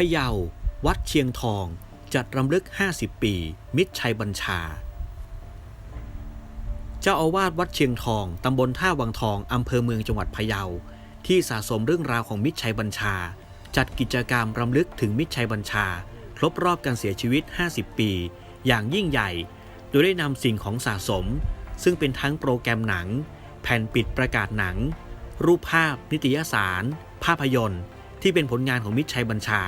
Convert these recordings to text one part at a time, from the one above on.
ะเยา วัดเชียงทอง จัดรำลึก 50 ปี มิตรชัยบัญชา เจ้าอาวาสวัดเชียงทอง ตำบลท่าวังทอง อำเภอเมืองจังหวัดพะเยา ที่สะสมเรื่องราวของมิตรชัยบัญชา จัดกิจกรรมรำลึกถึงมิตรชัยบัญชา ครบรอบการเสียชีวิต 50 ปี อย่างยิ่งใหญ่ โดยได้นำสิ่งของสะสม ซึ่งเป็นทั้งโปรแกรมหนัง แผ่นปิดประกาศหนัง รูปภาพ นิตยสาร ภาพยนตร์ ที่เป็นผลงานของมิตรชัยบัญชา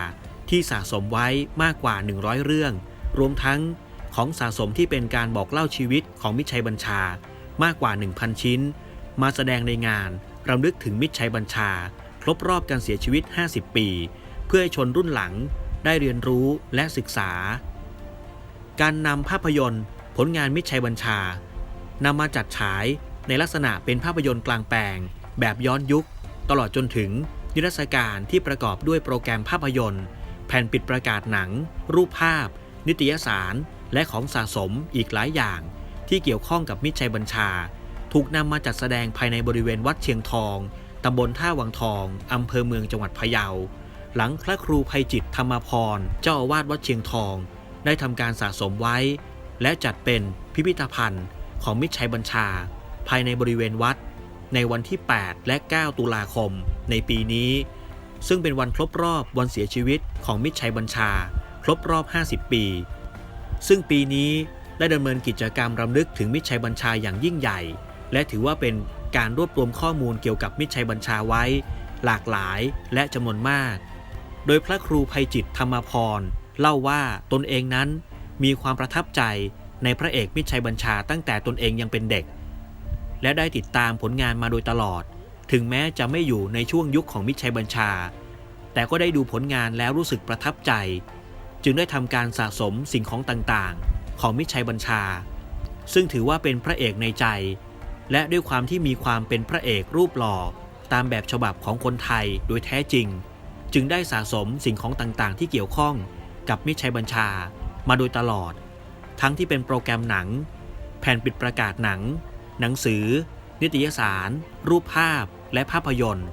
ที่สะสมไว้มากกว่า 100 เรื่อง รวมทั้งของสะสมที่เป็นการบอกเล่าชีวิตของมิตรชัยบัญชามากกว่า 1,000 ชิ้น มาแสดงในงานรำลึกถึงมิตรชัยบัญชา ครบรอบการเสียชีวิต 50 ปี เพื่อให้ชนรุ่นหลังได้เรียนรู้และศึกษา การนำภาพยนตร์ผลงานมิตรชัยบัญชานำมาจัดฉายในลักษณะเป็นภาพยนตร์กลางแปลง แบบย้อนยุค ตลอดจนถึง นิทรรศการที่ประกอบด้วยโปรแกรมภาพยนตร์ แผ่นปิดประกาศหนัง รูปภาพ นิตยสาร และของสะสมอีกหลายอย่าง ที่เกี่ยวข้องกับมิตรชัยบัญชา ถูกนำมาจัดแสดงภายในบริเวณวัดเชียงทองตำบลท่าวังทองอำเภอเมืองจังหวัดพะเยา หลังพระครูภัยจิตธรรมพร เจ้าอาวาสวัดเชียงทอง ได้ทำการสะสมไว้ และจัดเป็นพิพิธภัณฑ์ของมิตรชัยบัญชา ภายในบริเวณวัด ในวันที่ 8 และ 9 ตุลาคม ในปีนี้ ซึ่งเป็นวันครบรอบวันเสียชีวิตของมิตรชัยบัญชา ครบรอบ 50 ปี ซึ่งปีนี้ได้ดำเนินกิจกรรมรำลึกถึงมิตรชัยบัญชาอย่างยิ่งใหญ่ และถือว่าเป็นการรวบรวมข้อมูลเกี่ยวกับมิตรชัยบัญชาไว้ หลากหลายและจำนวนมาก โดยพระครูภัยจิตธรรมพรเล่าว่าตนเองนั้นมีความประทับใจในพระเอกมิตรชัยบัญชาตั้งแต่ตนเองยังเป็นเด็ก และได้ติดตามผลงานมาโดยตลอด ถึงแม้จะไม่อยู่ในช่วงยุคของมิชัยบัญชา แต่ก็ได้ดูผลงานแล้วรู้สึกประทับใจ จึงได้ทำการสะสมสิ่งของต่างๆ ของมิชัยบัญชา ซึ่งถือว่าเป็นพระเอกในใจ และด้วยความที่มีความเป็นพระเอกรูปหล่อตามแบบฉบับของคนไทยโดยแท้จริง จึงได้สะสมสิ่งของต่างๆ ที่เกี่ยวข้องกับมิชัยบัญชามาโดยตลอด ทั้งที่เป็นโปรแกรมหนัง แผ่นปิดประกาศหนัง หนังสือ นิตยสาร รูปภาพ และภาพยนตร์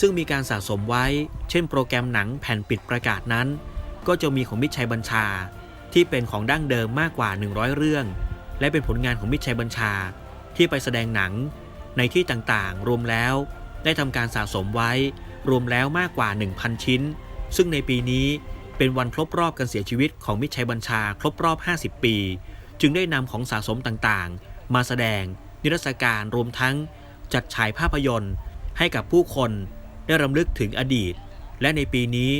ซึ่งมีการสะสมไว้ เช่นโปรแกรมหนังแผ่นปิดประกาศนั้น ก็จะมีของมิชัยบัญชา ที่เป็นของดั้งเดิมมากกว่า 100 เรื่อง และเป็นผลงานของมิชัยบัญชา ที่ไปแสดงหนัง ในที่ต่างๆ รวมแล้ว ได้ทำการสะสมไว้ รวมแล้วมากกว่า 1,000 ชิ้น ซึ่งในปีนี้เป็นวันครบรอบการเสียชีวิตของมิชัยบัญชาครบรอบ 50 ปี จึงได้นำของสะสมต่างๆ มาแสดง นิทรรศการรวมทั้งจัดฉายภาพยนตร์ ให้กับผู้คนได้รำลึกถึงอดีต และในปีนี้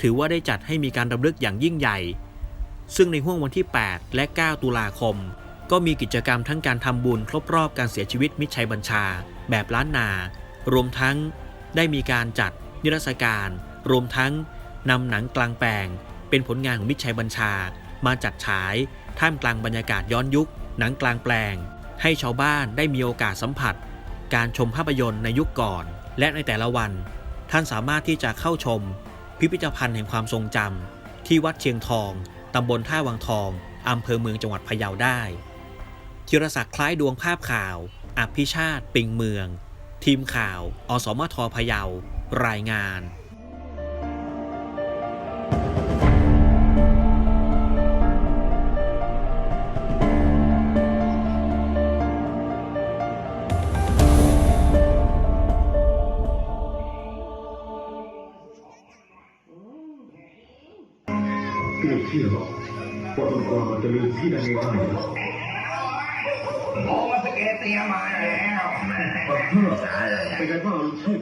ถือว่าได้จัดให้มีการรำลึกอย่างยิ่งใหญ่ ซึ่งในห่วงวันที่ 8 และ 9 ตุลาคม ก็มีกิจกรรมทั้งการทำบุญครบรอบการเสียชีวิตมิชัยบัญชา แบบล้านนา รวมทั้งได้มีการจัดนิทรรศการ รวมทั้งนำหนังกลางแปลง เป็นผลงานของมิชัยบัญชา มาจัดฉายท่ามกลางบรรยากาศย้อนยุค หนังกลางแปลง ให้ชาวบ้านได้มีโอกาสสัมผัส การชมภาพยนตร์ในยุคก่อน และในแต่ละวัน ท่านสามารถที่จะเข้าชม พิพิธภัณฑ์แห่งความทรงจำที่วัดเชียงทองตำบลท่าวังทองอำเภอเมืองจังหวัดพะเยาได้ธีรศักดิ์คล้ายดวงภาพข่าว อภิชาติ ปิงเมือง ทีมข่าว อสมทพะเยา รายงาน ไม่เชื่อหรอกว่าต้นกวางมันจะลืมพี่ได้ง่ายๆหรอกโอ้สเกตเตรียมมาแล้วเออเป็นไงบ้างลุงเชิด